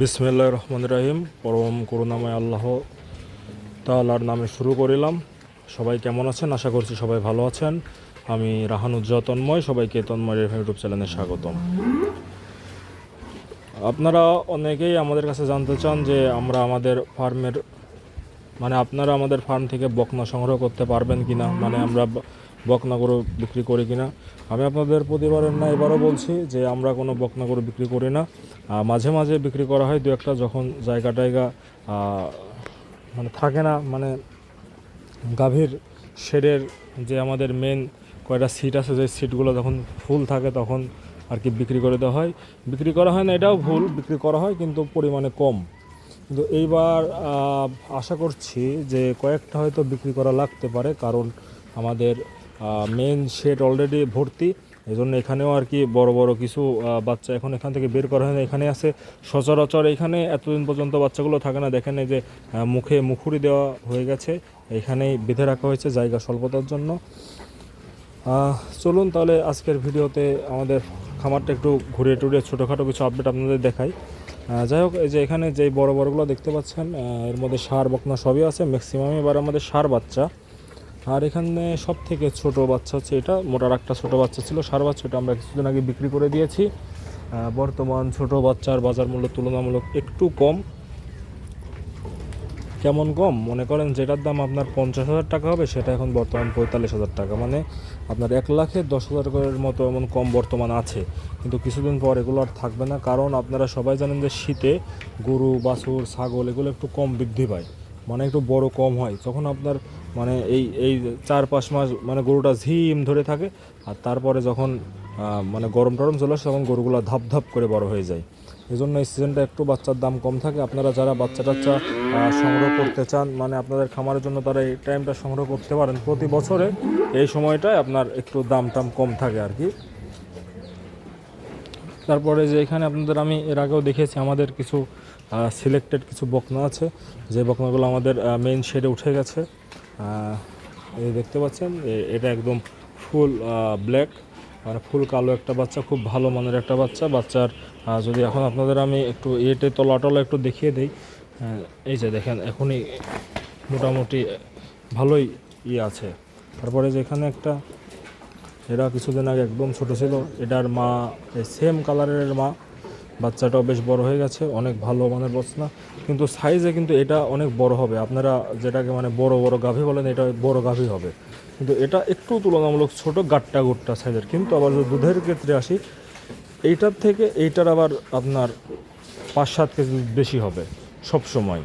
বিসমিল্লাহ রহমান রাহিম। পরম করুণাময় আল্লাহ তালার নামে শুরু করিলাম। সবাই কেমন আছেন? আশা করছি সবাই ভালো আছেন। আমি রাহানুজ্জাহ তন্ময়, সবাইকে তন্ময় ইউটিউব চ্যানেলে স্বাগতম। আপনারা অনেকেই আমাদের কাছে জানতে চান যে আমরা আমাদের ফার্মের মানে আপনারা আমাদের ফার্ম থেকে বকনা সংগ্রহ করতে পারবেন কি না মানে আমরা বকনা গরু বিক্রি করি কিনা। আমি আপনাদের প্রতিবারের না এবারও বলছি যে আমরা কোনো বকনা গরু বিক্রি করি না। মাঝে মাঝে বিক্রি করা হয় দু একটা, যখন জায়গা টায়গা মানে থাকে না মানে গাভীর শেডের যে আমাদের মেন কয়টা সিট আছে, যে সিটগুলো যখন ফুল থাকে তখন আর কি বিক্রি করে দেওয়া হয়। বিক্রি করা হয় না, এটাও ভুল, বিক্রি করা হয় কিন্তু পরিমাণে কম। কিন্তু এইবার আশা করছি যে কয়েকটা হয়তো বিক্রি করা লাগতে পারে, কারণ আমাদের মেন শেড অলরেডি ভর্তি। এই জন্য এখানেও আর কি বড় বড় কিছু বাচ্চা এখন এখান থেকে বের করা হয় না, এখানে আছে। সচরাচর এখানে এতদিন পর্যন্ত বাচ্চাগুলো থাকে না, দেখেন এই যে মুখে মুখুরি দেওয়া হয়ে গেছে। এখানেই বেঁধে রাখা হয়েছে জায়গা স্বল্পতার জন্য। চলুন তাহলে আজকের ভিডিওতে আমাদের খামারটা একটু ঘুরে টুরে ছোটোখাটো কিছু আপডেট আপনাদের দেখাই। যাই হোক, এই যে এখানে যেই বড় বড়গুলো দেখতে পাচ্ছেন এর মধ্যে সার বকনা সবই আছে ম্যাক্সিমাম এবার আমাদের সার বাচ্চা। আর এখানে সব থেকে ছোট বাচ্চা হচ্ছে এটা। মোটার একটা ছোট বাচ্চা ছিল, সার বাচ্চা এটা আমরা কিছুদিন আগে বিক্রি করে দিয়েছি। বর্তমান ছোট বাচ্চার বাজার মূল্য তুলনামূলক একটু কম। কেমন কম? মনে করেন যেটার দাম আপনার পঞ্চাশ হাজার টাকা হবে, সেটা এখন বর্তমান পঁয়তাল্লিশ হাজার টাকা। মানে আপনার এক লাখে দশ হাজার টাকার মতো এমন কম বর্তমান আছে। কিন্তু কিছুদিন পর এগুলো আর থাকবে না, কারণ আপনারা সবাই জানেন যে শীতে গরু, বাছুর, ছাগল এগুলো একটু কম বৃদ্ধি পায়। মানে একটু বড় কম হয়, তখন আপনার মানে এই এই চার পাঁচ মাস মানে গরুটা ঝিম ধরে থাকে, আর তারপরে যখন মানে গরম টরম চলে আসে তখন গরুগুলো ধাপ ধাপ করে বড় হয়ে যায়। এই জন্য এই সিজনটা একটু বাচ্চার দাম কম থাকে, আপনারা যারা বাচ্চা টাচ্চা সংগ্রহ করতে চান মানে আপনাদের খামারের জন্য তারা এই টাইমটা সংগ্রহ করতে পারেন, প্রতি বছরে এই সময়টায় আপনার একটু দাম টাম কম থাকে আর কি। তারপরে যে এখানে আপনাদের আমি এর আগেও দেখেছি আমাদের কিছু সিলেক্টেড কিছু বকনা আছে। যে বকনাগুলো আমাদের মেইন শেডে উঠে গেছে। এই দেখতে পাচ্ছেন এটা একদম ফুল ব্ল্যাক মানে ফুল কালো একটা বাচ্চা, খুব ভালো মানের একটা বাচ্চা। বাচ্চার যদি এখন আপনাদের আমি একটু এটে তলা টলা একটু দেখিয়ে দিই এই যে দেখেন, এখনই মোটামুটি ভালোই ইয়ে আছে। তারপরে যে এখানে একটা এরা কিছুদিন আগে একদম ছোট ছিল। এটার মা, এই সেম কালারের মা। বাচ্চাটাও বেশ বড় হয়ে গেছে, অনেক ভালো মানের বচনা কিন্তু সাইজে কিন্তু এটা অনেক বড় হবে। আপনারা যেটাকে মানে বড় বড় গাভী বলেন, এটা বড় গাভী হবে। কিন্তু এটা একটু তুলনামূলক ছোট, গাট্টা গুট্টা সাইজের কিন্তু আবার যদি দুধের ক্ষেত্রে আসি, এইটার থেকে এইটার আবার আপনার পাঁচ সাত কেজি বেশি হবে সব সময়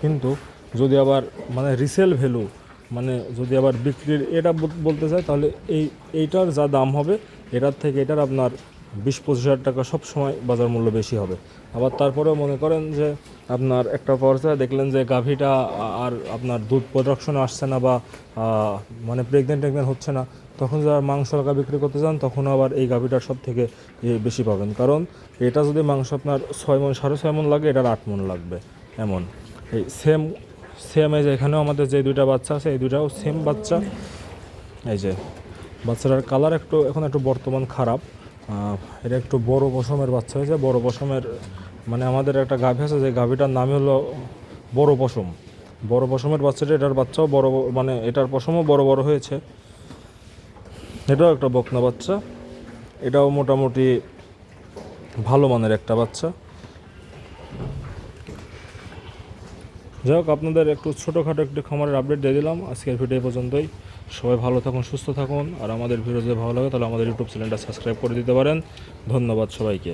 কিন্তু যদি আবার মানে রিসেল ভ্যালু মানে যদি আবার বিক্রির এটা বলতে চাই তাহলে এই, এইটার যা দাম হবে, এটার থেকে এটার আপনার বিশ পঁচিশ হাজার টাকা সব সময় বাজার মূল্য বেশি হবে। আবার তারপরেও মনে করেন যে আপনার একটা পর্যায়ে দেখলেন যে গাভীটা আর আপনার দুধ প্রোডাকশন আসছে না বা মানে প্রেগনেন্ট টেগনেন্ট হচ্ছে না, তখন যারা মাংস টাকা বিক্রি করতে চান, তখন আবার এই গাভীটার সব থেকে বেশি পাবেন। কারণ এটা যদি মাংস আপনার ছয় মন, সাড়ে ছয় মন লাগে, এটার আট মন লাগবে, এমন। এই সেম সেম এই যে এখানেও আমাদের যে দুইটা বাচ্চা আছে, এই দুইটাও সেম বাচ্চা। এই যে বাচ্চাটার কালার একটু, এখন একটু বর্তমান খারাপ। এটা একটু বড় পশমের বাচ্চা হয়েছে, বড় পশমের মানে আমাদের একটা গাভী আছে, যে গাভীটার নাম হলো বড় পশম। বড় পশমের বাচ্চাটা, এটার বাচ্চাও বড় বড়- মানে এটার পশমও বড় বড় হয়েছে। এটাও একটা বকনা বাচ্চা। এটাও মোটামুটি ভালো মানের একটা বাচ্চা। যাই হোক, আপনাদের একটু ছোটোখাটো একটি খামারের আপডেট দিয়ে দিলাম। আজকের ভিডিও পর্যন্তই। সবাই ভালো থাকুন, সুস্থ থাকুন। আর আমাদের ভিডিও যদি ভালো লাগে, তাহলে আমাদের ইউটিউব চ্যানেলটা সাবস্ক্রাইব করে দিতে পারেন। ধন্যবাদ সবাইকে।